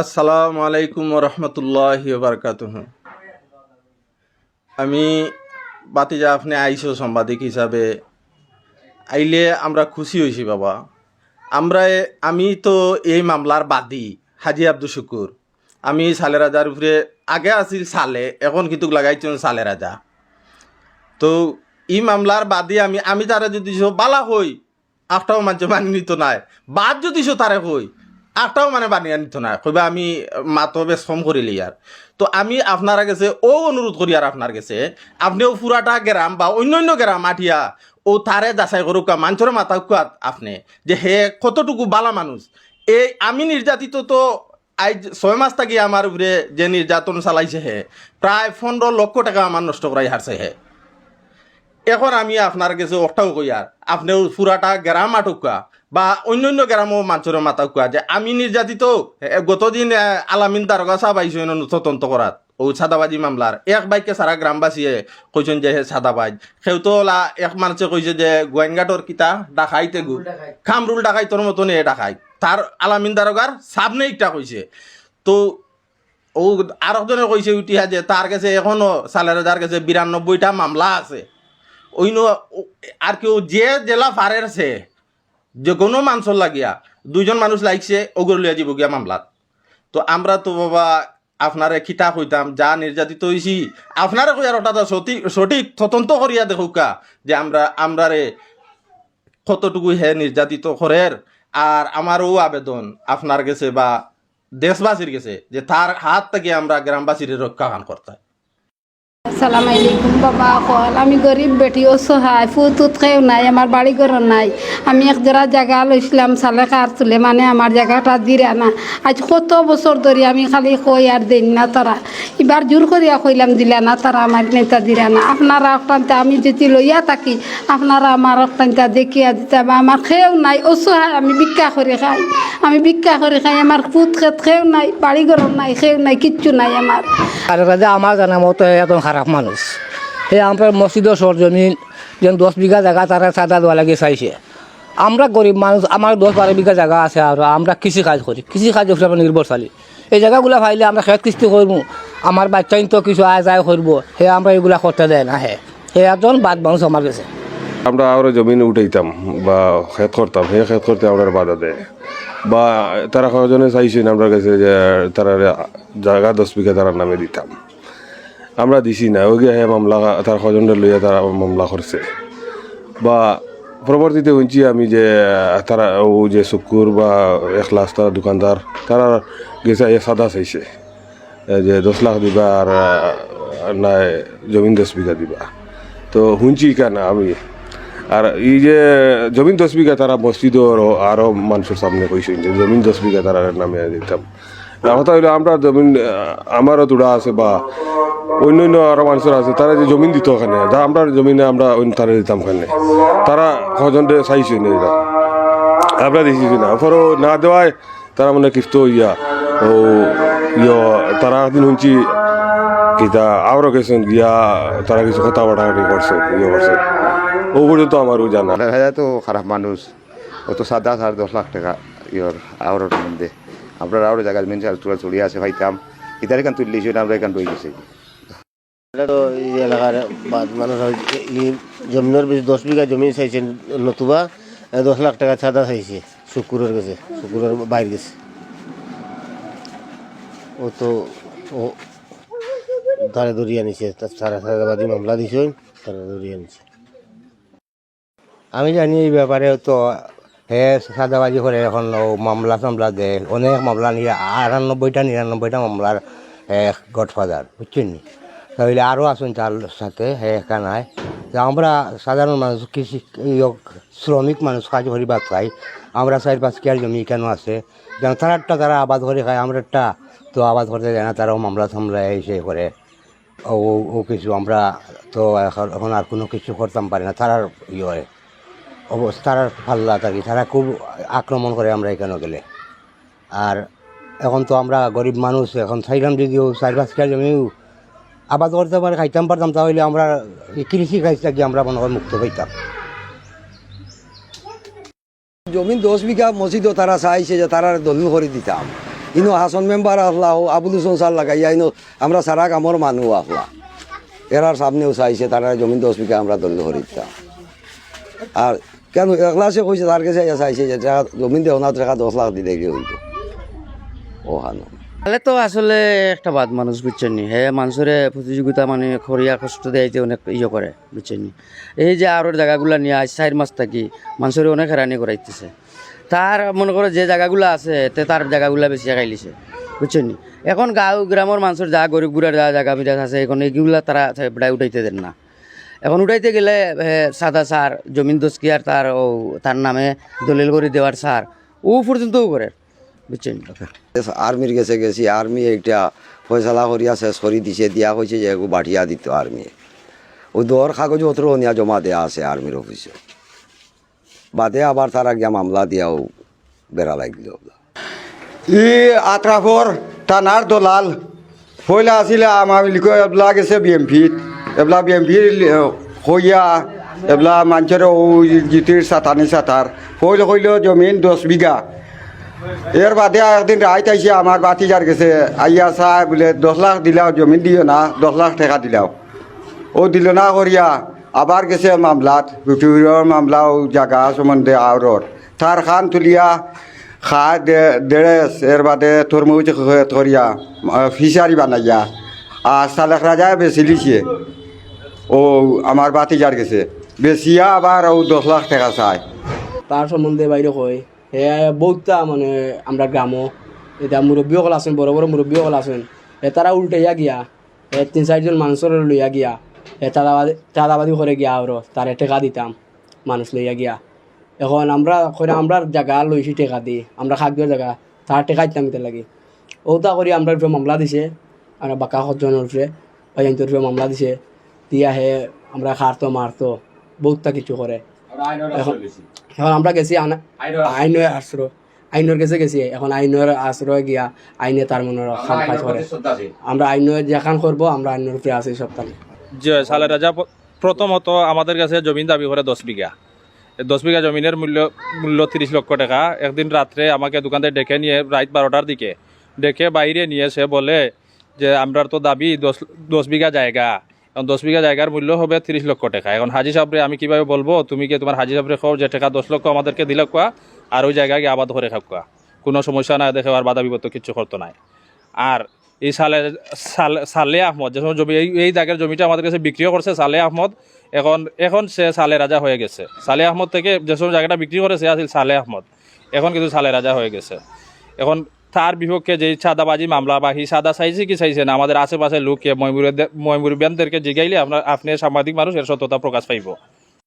আসসালামু আলাইকুম রহমতুল্লাহ বারকাত আমি বাতিজা, আপনি আইসো সাংবাদিক হিসাবে। আইলে আমরা খুশি হয়েছি বাবা। আমরা আমি তো এই মামলার বাদী, হাজি আব্দুল শুকুর। আমি সালে রাজার উপরে, আগে আছিল সালে, এখন কিন্তু লাগাইছেন সালে রাজা তো এই মামলার বাদে আমি আমি তারা যদি বালা হই আটটাও মানছে মানি নিত নাই। বাদ যদি তারে হই আটটাও মানে বানিয়ে নিত না। কইবা আমি মাতো বেশ কম করিলি আর তো আমি আপনার কাছে ও অনুরোধ করি আর আপনার কাছে, আপনিও পুরাটা গ্রাম বা অন্য অন্য গ্রাম আঠিয়া ও তারে যাচাই করুক মানুষের মাথা কুয়াত আপনি, যে হে কতটুকু বালা মানুষ এই আমি নির্যাতিত তো আজ ছয় মাস থাকি আমার উপরে যে নির্যাতন চালাইছে হে প্রায় পনেরো লক্ষ টাকা আমার নষ্ট করাই হারছে হে এখন আমি আপনার কাছে ওটাও কই আর? আপনিও পুরাটা গ্রাম আটকা বা অন্য অন্য গ্রামও মানুষের মাথা কুয়া যে আমি নির্যাতিত। গতদিন আলামিন দারোগা সাহেব আইসেন তদন্ত করাত ও সাদাবাজি মামলার এক বাইকে সারা গ্রামবাসীয়ে কইছেন যে সাদাবাজ সেও তো ওলা এক মানুষে কইছে যে গোয়েঙ্গাটর কিতা ডাকাইতে গু। খামরুল ডাকাই তোর মতন এ ডাকাই তার আলামিন দারোগার সামনে একটা কইছে তো ও আর একজনে কইছে উঠিয়া যে তার কাছে এখনও সালের যার কাছে বিরানব্বইটা মামলা আছে। অন্য আর কেউ যে জেলা ফারের আছে, যে কোনো মানুষের লাগিয়া, দুইজন মানুষ লাগছে ওগুলো লিয়া যাব গিয়া মামলাত। তো আমরা তো বাবা আপনারে খিতা কইতাম যা নির্যাতিত হয়েছি আপনারে কই আর ওটা সঠিক সঠিক তদন্ত করিয়া দেখুকা যে আমরা, আমরারে কতটুকু হে নির্যাতিত করের, আর আমারও আবেদন আপনার গেছে বা দেশবাসীর গেছে, যে তার হাত থেকে আমরা গ্রামবাসীর রক্ষা কান করতে সালাম আলাইকুম, বাবা কল আমি গরিব বেটি অসহায় ফুতুত খেয়েও নাই, আমার বাড়ি ঘর নাই। আমি এক জোড়া জায়গা লইছিলাম, সালে কার তুলে মানে আমার জায়গাটা দিরা না। আজ কত বছর ধরে আমি খালি কই আর দিন না তারা। এবার জোর করিয়া কইলাম, দিলা না তারা, আমার নেতা দিরা না। আপনারা অক্টান্তে আমি যদি লইয়া থাকি, আপনারা আমার অক্টান্তা দেখিয়া দিতে, বা আমার খেয়েও নাই অসহায় আমি ভিক্ষা করে খাই। আমি ভিক্ষা করে খাই, আমার ফুট খেত খেয়েও নাই, বাড়ি ঘর নাই খেয়েও নাই, কিচ্ছু নাই আমার। আর রাজা আমার জানা মতো একদম খারাপ মানুষ। সে আমরা মসজিদও সরজমিন যেন দশ বিঘা জায়গা তারা সাদা দেওয়া লাগে চাইছে। আমরা গরিব মানুষ, আমার দশ বারো বিঘা জায়গা আছে আর আমরা কৃষি কাজ করি, কৃষি কাজ উপরে আমরা নির্ভরশালী। এই জায়গাগুলো ভাইলে আমরা খেত কিস্তি করব, আমার বাচ্চাইন তো কিছু আয় যায় করব সে আমরা এগুলা করতে দেয় না হে। সে একজন বাদ মানুষ আমার কাছে। আমরা আরও জমিন উঠাইতাম বা খেত করতাম সেই খেত করতে আমরা বাধা দেয়। বা তারা কজনে চাইছেন আমরা কাছে যে তারা জায়গা দশ বিঘা তারা নামে দিতাম। আমরা দিছি না, ওই গিয়ে মামলা, তার কজনে লইয়া তারা মামলা করছে। বা পরবর্তীতে শুনছি আমি যে তারা ও যে শুকুর বা এখলাস তারা দোকানদার, তারা গেছে সাদা চাইছে যে দশ লাখ দিবা আর নাই, জমিন দশ বিঘা দিবা। তো শুনছি কেন আমি? আর এই যে জমিন দশ বিঘা তারা মসজিদ আরও মানুষের সামনে কইছেন যে জমিন দশ বিঘা তারা নামে দিতাম। কথা হইল আমরা জমিন, আমারও দুড়া আছে বা অন্য অন্য আরও মানুষের আছে, তারা যে জমিন দিত ওখানে, যা আমরা জমিনে আমরা অন্য তারা দিতাম ওখানে। তারা কজন চাইছেন এটা আমরা দেখেছি না পরও না দেওয়ায় তারা মানে কিস্ত ইয়া ও ইয়, তারা একদিন শুনছি কিতা আরও গেছেন গিয়া তারা কিছু কথা বাটাবাটি করছে ইয়ে করছে। ও পর্যন্ত আমারও জানা। হাজার তো খারাপ মানুষ। ও তো সাদা সাড়ে দশ লাখ টাকা ইয়র আওয়ার মধ্যে। আপনার আরও জায়গা মেন চাল চূড়া চড়িয়ে আছে ভাইতাম। ইতার এখান তুললিছি না আমরা এখান রয়ে গেছে। এটা তো এই এলাকার মানুষ জমিনের বেশি দশ বিঘা জমি চাইছে নতুবা দশ লাখ টাকা ছাদা চাইছে শুকুরের গেছে শুকুরের বাইরে গেছে। ও তো ও তারে ধরিয়ে আনিছে তার সারা সারাবাদী মামলা দিছে তারা ধরিয়ে আনিছে। আমি জানি এই ব্যাপারে তো হে সাদাবাজি করে এখন মামলা টামলা দেয় অনেক মামলা নিয়ে, আটানব্বইটা, নিরানব্বইটা মামলার এক গডফাদার, বুঝছেন তাহলে আরও আসুন তার সাথে, হে, একা নাই। আমরা সাধারণ মানুষ, কৃষি শ্রমিক মানুষ, কাজ করিবার চাই আমরা চার পাঁচ কেয়ার জমি কেন আছে? যেন তারারটা তারা আবাদ করে খায় আমরাটা তো আবাদ করতে যায় না, তারাও মামলা টামলা এসে করে। ও, ও- কিছু আমরা তো এখন এখন আর কোনো কিছু করতাম পারি না, তারার ইয়ে অবস্থা, তারা পাল্লা থাকি, তারা খুব আক্রমণ করে আমরা এখানে গেলে। আর এখন তো আমরা গরিব মানুষ, এখন চাইলাম যদিও চার পাঁচ কেজি জমিও আবাদ করতে পারে, খাইতাম পারতাম, তাহলে আমরা কৃষি কাজ থাকি আমরা মনে মুক্ত হইতাম। জমিন দশ বিঘা মসজিদও তারা চাইছে যে তারা দলিল করে দিতাম। ইনো হাসন মেম্বার আসলা ও আবুল হুসন স্যার লাগাইয়া ইনো আমরা সারা কামর মানুষ আসলা এরার সামনেও চাইছে তারা জমিন দশ বিঘা আমরা দলিল করে দিতাম। আর কেন? একলাসে কইছে, তার কাছে চাইছে যে জমিন দেও না, টাকা দশ লাখ দিলে কি হইতো ও হানো তাহলে তো আসলে একটা বাদ মানুষ, বুঝছেন নি? হ্যাঁ মানুষের প্রতিযোগিতা মানে খরিয়া কষ্ট দেয়তে অনেক ইয়ে করে, বুঝছেন নি? এই যে আরোর জায়গাগুলো নিয়ে আজ চার মাস থাকি মানুষের অনেক হেরানি করাইতেছে। তার মনে করো যে জায়গাগুলো আছে, তে তার জায়গাগুলো বেশি খাইলিছে বুঝছেন নি? এখন গাঁও, গ্রামের মানুষের যা গরিব গুড়ার যা জায়গা বিরাজ আছে, এখন এইগুলা তারা উঠাইতে দেন না। এখন উঠাইতে গেলে সাদা সার জমিন দোষকি আর তার ও তার নামে দলিল করে দেওয়ার সার ও পর্যন্তও করে। বুঝছেন? আর্মির গেছে গেছি আর্মি এইটা ফয়সালা করিয়া শেষ করে দিছে দিয়া হয়েছে যে বাঠিয়া দিত আর্মি। ও দর কাগজ পত্র নিয়া জমা দেয়া আছে আর্মির অফিসে। বাদে আবার তারা গিয়া মামলা দিয়াও বেড়া লাগল। ই আত্রাফর টানার দলাল পয়লা আছিলে আমার লিখো গেছে বিএমপিত এবলা বিএমপির হইয়া এবলা মানুষের ও জিতির সাতানি সাতার পয়লা কইল জমিন দশ বিঘা। এর বাদে একদিন রাইত আইসে আমার বাতিজার গেছে। আইয়া চাই বলে দশ লাখ দিলাও, জমিন দিও না, দশ লাখ টাকা দিলাও। ও দিল না করিয়া, আবার গেছে মামলাত বিটুরির মামলা ও জায়গা সম্বন্ধে আওরর তার খান তুলিয়া খা দেড়েস এর বাদে তরমুজ করিয়া ফিশারি বানাইয়া। আর সালেক রাজায় বেশি লিছে ও আমার বাতিজার গেছে। বেশিয়া আবার ও দশ লাখ টাকা চায়। তার সম্বন্ধে বাইরে কয়, হে বহুতটা মানে আমরা গ্রামও এটা মুরব্বীসকল আছেন, বড় বড় মুরব্বীসকল আছেন। এ তারা উল্টাইয়া গিয়া। এ, তিন চারজন মানুষের লইয়া গিয়া। এ চাঁদাবাদি চাঁদাবাদি করে গিয়া আরও তারে টেকা দিতাম মানুষ লইয়া গিয়া। এখন আমরা করে আমরা জায়গা লইছি টেকা দি। আমরা খাদ্যের জায়গা তার টেকা দিতাম এটা লাগে। ওটা করে আমরা মামলা দিছে। আমরা বাঁকা সজ্জনের উপরে অজন্তের উপরে মামলা দিছে। দিয়া হে আমরা খারতো মারতো বহুতটা কিছু করে। এখন এখন আমরা গেছি আনা- আইনের আশ্রয় আইনের কাছে গেছি। এখন আইনের আশ্রয় গিয়া আইনে তার মনে খান কাজ করে আমরা আইনের যেখান করব আমরা আইনের উপরে আছি সপ্তাহে যে সালে রাজা প্রথমত আমাদের কাছে জমিন দাবি করে দশ বিঘা। দশ বিঘা জমিনের মূল্য মূল্য তিরিশ লক্ষ টাকা। একদিন রাত্রে আমাকে দোকান থেকে ডেকে নিয়ে রাত বারোটার দিকে। ডেকে বাইরে নিয়ে সে বলে যে আমরা তো দাবি দশ দশ বিঘা জায়গা। এখন দশ বিঘা জায়গার মূল্য হবে তিরিশ লক্ষ টাকা। এখন হাজি সাহেবরে আমি কীভাবে বলব? তুমি কি তোমার হাজি সাহেবরে খাও যে টাকা দশ লক্ষ আমাদেরকে দিলে কোয়া, আর ওই জায়গায় গিয়ে আবাদ করে খাওয়া কোনো সমস্যা না দেখে আর বাধা বিপত্ত কিচ্ছু করতো নাই। আর এই সালে সালে আহমদ, যে জমি এই দাগের জমিটা আমাদের কাছে বিক্রিও করছে সালে আহমদ। এখন এখন সে সালে রাজা হয়ে গেছে। সালে আহমদ থেকে যে সময় জায়গাটা বিক্রি করে সে আছিল সালে আহমদ। এখন কিন্তু সালে রাজা হয়ে গেছে। এখন তার বিপক্ষে যে সাদাবাজি মামলা বা সাদা চাইছে কি চাইছে না, আমাদের আশেপাশে লোককে ময়মুরুবিয়ানদেরকে জিগাইলে আপনার আপনি সাংবাদিক মানুষ এর সত্যতা প্রকাশ পাইব।